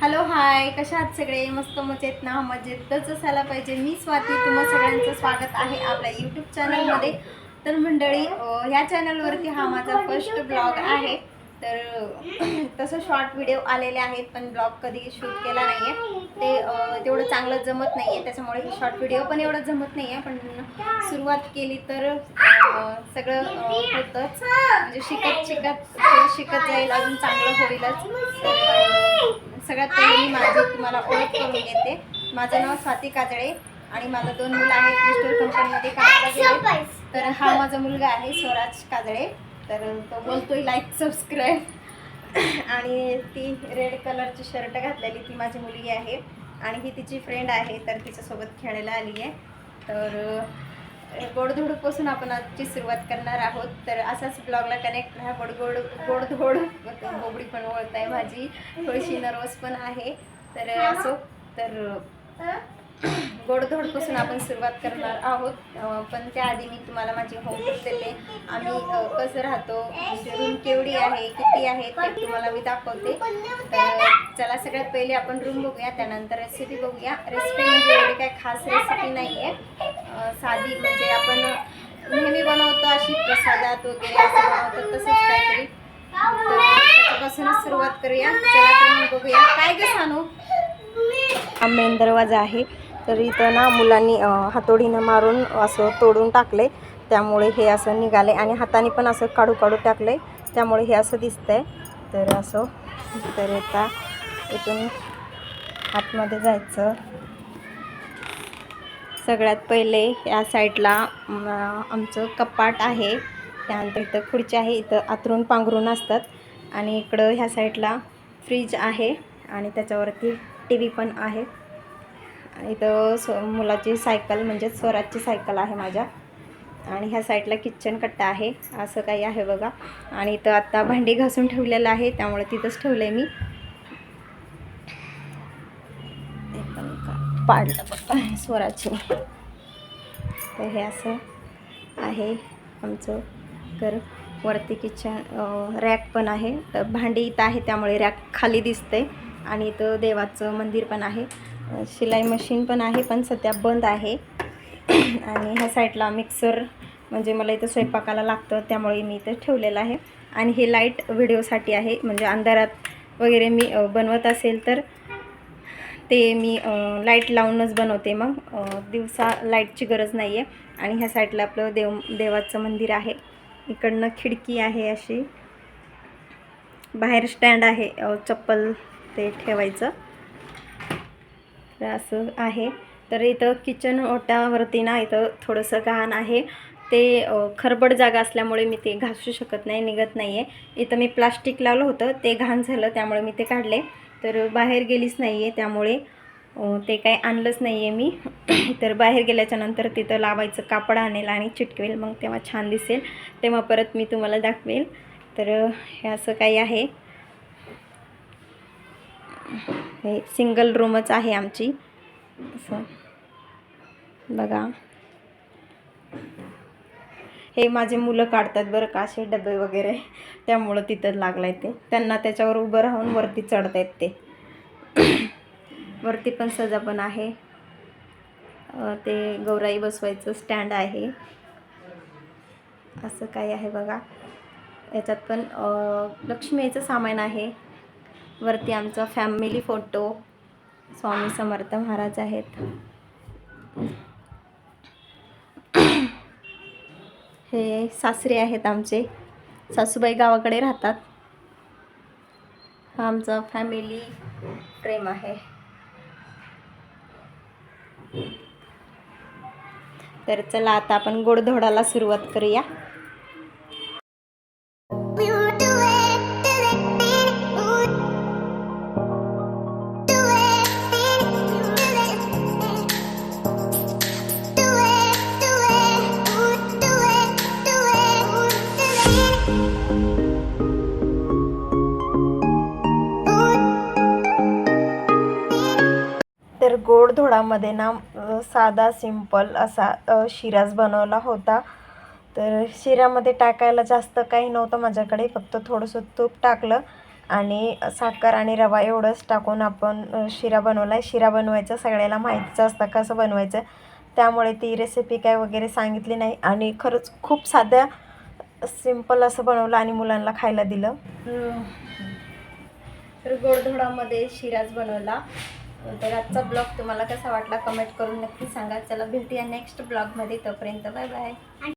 Hello hi कशा आहात सगळे? मस्त मजेत ना? मजेतच असायला पाहिजे. मी स्वाती. तुम्हा सगळ्यांचं स्वागत आहे आपल्या यूट्यूब चॅनलमध्ये तर मंडळी ह्या चॅनलवरती हा माझा फर्स्ट ब्लॉग आहे. तर तसं शॉर्ट व्हिडिओ आलेले आहेत पण ब्लॉग कधी शूट केला नाही आहे ते तेवढं चांगलं जमत नाही आहे त्याच्यामुळे शॉर्ट व्हिडिओ पण एवढं जमत नाही आहे पण सुरुवात केली तर सगळं होतंच. म्हणजे शिकत शिकत शिकत जाईल. अजून चांगलं होईलच. सगळ्यात पहिले मी माझी तुम्हाला ओळख करून घेते माझं नाव स्वाती काजळे आणि मला दोन मुलं आहेत. मिस्टर कंपनीमध्ये कामाला गेले तर हा माझा मुलगा आहे स्वराज काजळे. तर तो बोलतोय लाईक सबस्क्राईब आणि ती रेड कलरची शर्ट घातलेली ती माझी मुलगी आहे. आणि ही तिची फ्रेंड आहे तर तिच्यासोबत खेळायला आली आहे तर गोडधोडपासून आपण आजची सुरुवात करणार आहोत. तर असाच ब्लॉगला कनेक्ट राहा. गोडगोड गोडधोड बोबडी पण ओळत आहे माझी. थोडीशी नर्वस पण आहे. तर असो तर गोडधोडपासून आपण सुरुवात करणार आहोत. पण त्याआधी मी तुम्हाला माझी होम देते आम्ही कसं राहतो म्हणजे रूम केवढी आहे किती आहे ते तुम्हाला मी दाखवते. तर चला सगळ्यात पहिले आपण रूम बघूया. त्यानंतर रेसिपी बघूया. रेसिपी म्हणजे एवढी काय खास रेसिपी नाही आहे साधी म्हणजे आपण नेहमी बनवतो अशी प्रसादात वगैरे असं बनवतो तसंच काहीतरी. त्याच्यापासूनच सुरुवात करूया. चला तर मग बघूया. काय सांगू हा मेन दरवाजा आहे. तर इथं ना मुलांनी हातोडीनं मारून असं तोडून टाकले त्यामुळे हे असं निघाले आणि हाताने पण असं काढू काढू टाकले त्यामुळे हे असं दिसतंय. तर असं तर आता इथून आतमध्ये जायचं. सगळ्यात पहिले या साईडला आमचं कपाट आहे. त्यानंतर इथं खुर्ची आहे इथं आतरून पांघरून असतात. आणि इकडं ह्या साईडला फ्रीज आहे आणि त्याच्यावरती टी व्ही पण आहे. इथं स मुलाची सायकल म्हणजे स्वराजची सायकल आहे माझ्या. आणि ह्या साईडला किचन कट्टा आहे असं काही आहे बघा. आणि इथं आत्ता भांडी घासून ठेवलेलं आहे त्यामुळे तिथंच ठेवलं आहे मी ते पण का- पाडलं बघा. स्वराची तर हे असं आहे आमचं घर. वरती किचन रॅक पण आहे. भांडी इथं आहे त्यामुळे रॅक खाली दिसते आणि इथं देवाचं मंदिर पण आहे. शिलाई मशीन पण आहे पण सध्या बंद आहे. आणि ह्या साईडला मिक्सर म्हणजे मला इथं स्वयंपाकाला लागतं त्यामुळे मी इथं ठेवलेलं आहे. आणि हे लाइट व्हिडिओसाठी आहे म्हणजे अंधारात वगैरे मी बनवत असेल तर ते मी लाइट लावूनच बनवते मग. दिवसा लाईटची गरज नाही आहे आणि ह्या साईडला आपलं देव देवाचं मंदिर आहे. इकडनं खिडकी आहे अशी. बाहेर स्टँड आहे. चप्पल ते ठेवायचं. तर असं आहे. तर इथं किचन ओट्यावरती ना इथं थोडंसं घाण आहे. ते खरबड जागा असल्यामुळे मी ते घासू शकत नाही निघत नाही आहे इथं मी प्लास्टिक लावलं होतं. ते घाण झालं त्यामुळे मी ते काढले. तर बाहेर गेलीच नाही आहे त्यामुळे ते काही आणलंच नाही आहे मी. तर बाहेर गेल्याच्यानंतर तिथं लावायचं कापड आणेल आणि चिटकवेल मग तेव्हा छान दिसेल. तेव्हा परत मी तुम्हाला दाखवेल. तर हे असं काही आहे. हे सिंगल रूमच आहे आमची. असं. बघा. हे माझे मुलं काढतात बरं का असे डबे वगैरे. त्यामुळं तिथं लागलं आहे ते. त्यांना त्याच्यावर उभं राहून वरती चढता येत ते. वरती पण सजा पण आहे. ते गौराई बसवायचं स्टँड आहे. असं काही आहे बघा. याच्यात पण लक्ष्मीचं सामान आहे. वरती आमचा फॅमिली फोटो स्वामी समर्थ महाराज आहेत. हे सासरे आहेत आमचे. सासूबाई गावाकडे राहतात. हा आमचा फॅमिली प्रेम आहे. तर चला आता आपण गोडधोडाला सुरुवात करूया. गोडधोडामध्ये ना साधा सिंपल असा शिराज शिराच बनवला होता. तर शिऱ्यामध्ये टाकायला जास्त काही नव्हतं माझ्याकडे फक्त थोडंसं तूप टाकलं आणि साखर आणि रवा एवढंच टाकून आपण शिरा बनवला आहे शिरा बनवायचा सगळ्याला माहितीच असतं कसं बनवायचं. त्यामुळे ती रेसिपी काय वगैरे सांगितली नाही आणि खरंच खूप साध्या सिंपल असं बनवलं आणि मुलांना खायला दिलं. तर गोडधोडामध्ये शिराच बनवला. तर आजचा ब्लॉग तुम्हाला कसा वाटला कमेंट करून नक्की सांगा. चला भेटूया नेक्स्ट ब्लॉगमध्ये. तोपर्यंत बाय बाय.